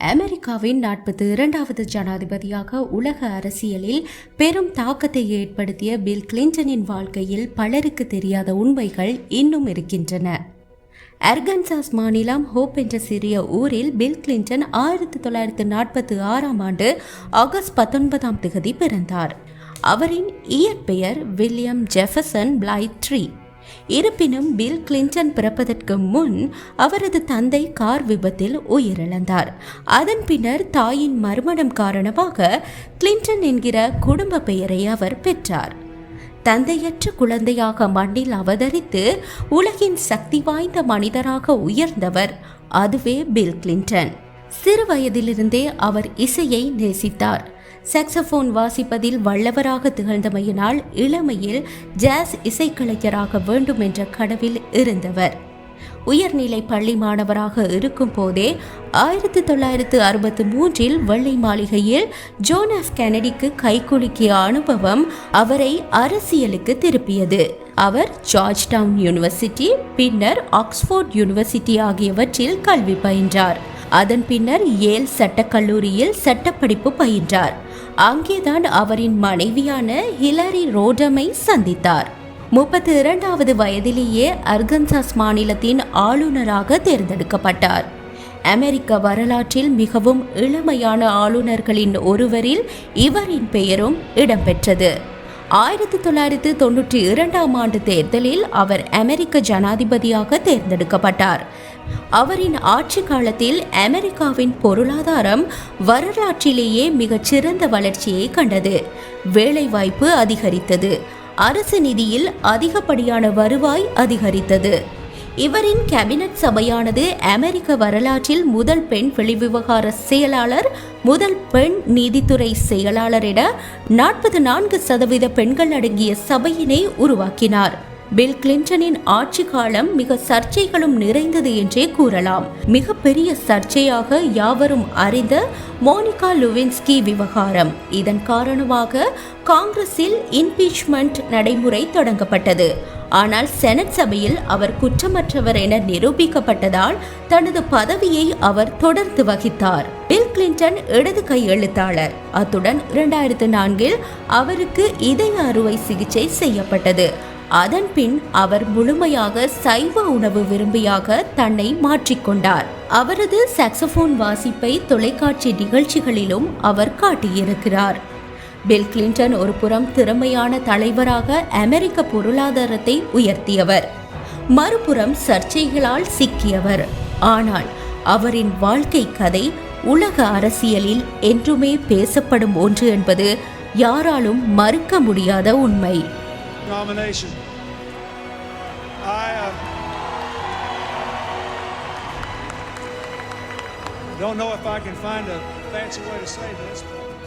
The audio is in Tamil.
அமெரிக்காவின் நாற்பத்தி இரண்டாவது ஜனாதிபதியாக உலக அரசியலில் பெரும் தாக்கத்தை ஏற்படுத்திய பில் கிளின்டனின் வாழ்க்கையில் பலருக்கு தெரியாத உண்மைகள் இன்னும் இருக்கின்றன. அர்கன்சாஸ் மாநிலம் ஹோப் என்ற சிறிய ஊரில் பில் கிளின்டன் ஆயிரத்தி தொள்ளாயிரத்தி நாற்பத்தி ஆறாம் ஆண்டு ஆகஸ்ட் பத்தொன்பதாம் தேதி பிறந்தார். அவரின் இயற்பெயர் வில்லியம் ஜெஃபர்சன் பிளைட் ட்ரீ இருப்பினும் பில் கிளின்டன் பிறப்பதற்கு முன் அவரது தந்தை கார் விபத்தில் உயிரிழந்தார். அதன் பின்னர் தாயின் மறுமணம் காரணமாக கிளின்டன் என்கிற குடும்ப பெயரை அவர் பெற்றார். தந்தையற்ற குழந்தையாக மண்ணில் அவதரித்து உலகின் சக்தி வாய்ந்த மனிதராக உயர்ந்தவர் அதுவே பில் கிளின்டன். சிறு வயதிலிருந்தே அவர் இசையை நேசித்தார். சாக்ஸபோன் வாசிப்பதில் வல்லவராக திகழ்ந்தமையினால் இளமையில் ஜாஸ் இசைக்கலைஞராக வேண்டும் என்ற கனவில் இருந்தவர். உயர்நிலை பள்ளி மாணவராக இருக்கும் போதே ஆயிரத்தி தொள்ளாயிரத்து அறுபத்தி மூன்றில் வெள்ளை மாளிகையில் ஜோன் எஃப் கெனடிக்கு கைகுலுக்கிய அனுபவம் அவரை அரசியலுக்கு திருப்பியது. அவர் ஜார்ஜ் டவுன் யூனிவர்சிட்டி பின்னர் ஆக்ஸ்போர்ட் யூனிவர்சிட்டி ஆகியவற்றில் கல்வி பயின்றார். அதன் பின்னர் ஏல் சட்டக்கல்லூரியில் சட்டப்படிப்பு பயின்றார். அங்கேதான் அவரின் மனைவியான ஹிலரி ரோடமை சந்தித்தார். முப்பத்தி இரண்டாவது வயதிலேயே அர்கன்சாஸ் மாநிலத்தின் ஆளுநராக தேர்ந்தெடுக்கப்பட்டார். அமெரிக்க வரலாற்றில் மிகவும் இளமையான ஆளுநர்களின் ஒருவரில் இவரின் பெயரும் இடம்பெற்றது ஆயிரத்தி தொள்ளாயிரத்து தொன்னூற்றி இரண்டாம் ஆண்டு தேர்தலில் அவர் அமெரிக்க ஜனாதிபதியாக தேர்ந்தெடுக்கப்பட்டார். அவரின் ஆட்சி காலத்தில் அமெரிக்காவின் பொருளாதாரம் வரலாற்றிலேயே மிகச்சிறந்த வளர்ச்சியை கண்டது. வேலைவாய்ப்பு அதிகரித்தது. அரசு நிதியில் அதிகப்படியான வருவாய் அதிகரித்தது. இவரின் கேபினட் சபையானது அமெரிக்க வரலாற்றில் முதல் பெண் வெளிவிவகார செயலாளர் முதல் பெண் நீதித்துறை செயலாளர் என நாற்பது நான்கு சதவீத பெண்கள் அடங்கிய சபையினை உருவாக்கினார். பில் கிளின்டனின் ஆட்சி காலம் மிக சர்ச்சைகளும் நிறைந்தது என்றே கூறலாம். மிகப்பெரிய சர்ச்சையாக யாவரும் அறிந்த மோனிகா லுவின்ஸ்கி விவகாரம். இதன் காரணமாக காங்கிரஸில் இம்பீச்மெண்ட் நடைமுறை தொடங்கப்பட்டது. ஆனால் செனட் சபையில் அவர் குற்றமற்றவர் என நிரூபிக்கப்பட்டதால் தனது பதவியை அவர் தொடர்ந்து வகித்தார். பில் கிளின்டன் இடது கை எழுத்தாளர். அத்துடன் இரண்டாயிரத்து நான்கில் அவருக்கு இதய அறுவை சிகிச்சை செய்யப்பட்டது. அதன் பின் அவர் முழுமையாக சைவ உணவு விரும்பியாக தன்னை மாற்றிக்கொண்டார் அவரது சாக்சபோன் வாசிப்பை தொலைக்காட்சி நிகழ்ச்சிகளிலும் அவர் காட்டியிருக்கிறார். பில் கிளின்டன் ஒரு புறம் திறமையான தலைவராக அமெரிக்க பொருளாதாரத்தை உயர்த்தியவர். மறுபுறம் சர்ச்சைகளால் சிக்கியவர். ஆனால் அவரின் வாழ்க்கை கதை உலக அரசியலில் என்றுமே பேசப்படும் ஒன்று என்பது யாராலும் மறுக்க முடியாத உண்மை. Don't know if I can find a fancy way to say this, but